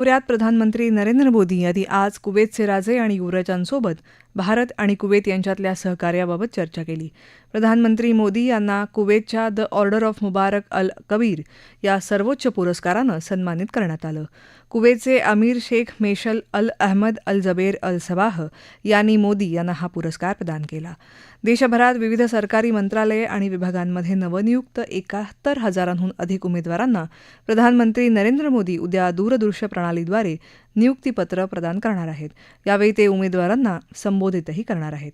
दौऱ्यात प्रधानमंत्री नरेंद्र मोदी यांनी आज कुवेतचे राजे आणि युवराजांसोबत भारत आणि कुवेत यांच्यातल्या सहकार्याबाबत चर्चा केली. प्रधानमंत्री मोदी यांना कुवेतच्या the order of Mubarak al Kabir या सर्वोच्च पुरस्कारानं सन्मानित करण्यात आलं. कुवेतचे अमीर Sheikh Meshal al Ahmad al Jaber al Sabah यांनी मोदी यांना हा पुरस्कार प्रदान केला. देशभरात विविध सरकारी मंत्रालये आणि विभागांमध्ये नवनियुक्त एकाहत्तर हजारांहून अधिक उमेदवारांना प्रधानमंत्री नरेंद्र मोदी उद्या दूरदृश्य प्रणालीद्वारे नियुक्तीपत्र प्रदान करणार आहेत. यावेळी ते उमेदवारांना संबोधितही करणार आहेत.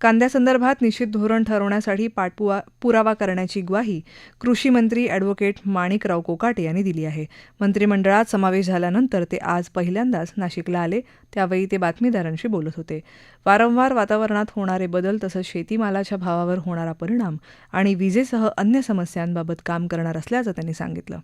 कांद्यासंदर्भात निश्चित धोरण ठरवण्यासाठी पाठपुवा पुरावा करण्याची ग्वाही कृषी मंत्री अॅडव्होकेट माणिकराव कोकाटे यांनी दिली आहे. मंत्रिमंडळात समावेश झाल्यानंतर ते आज पहिल्यांदाच नाशिकला आले. त्यावेळी ते बातमीदारांशी बोलत होते. वारंवार वातावरणात होणारे बदल तसंच शेतीमालाच्या भावावर होणारा परिणाम आणि विजेसह अन्य समस्यांबाबत काम करणार असल्याचं त्यांनी सांगितलं.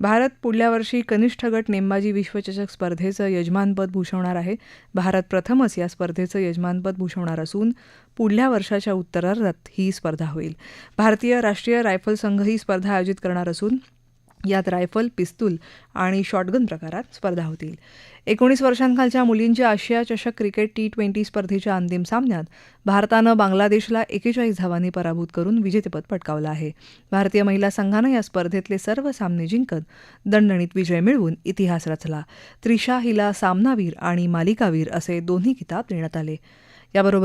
भारत पुढल्या वर्षी कनिष्ठ गट नेमबाजी विश्वचषक स्पर्धेचं यजमानपद भूषवणार आहे. भारत प्रथमच या स्पर्धेचं यजमानपद भूषवणार असून पुढल्या वर्षाच्या उत्तरार्धात ही स्पर्धा होईल. भारतीय राष्ट्रीय रायफल संघ ही स्पर्धा आयोजित करणार असून यात रायफल पिस्तूल आणि शॉटगन प्रकारात स्पर्धा होतील. एकोणीस वर्षांखालच्या मुलींच्या आशिया चषक क्रिकेट टी ट्वेंटी स्पर्धेच्या अंतिम सामन्यात भारतानं बांगलादेशला एकेचाळीस धावांनी पराभूत करून विजेतेपद पटकावलं आहे. भारतीय महिला संघानं या स्पर्धेतले सर्व सामने जिंकत दणदणीत विजय मिळवून इतिहास रचला. त्रिशा हिला सामनावीर आणि मालिकावीर असे दोन्ही किताब देण्यात आले. याबरोबर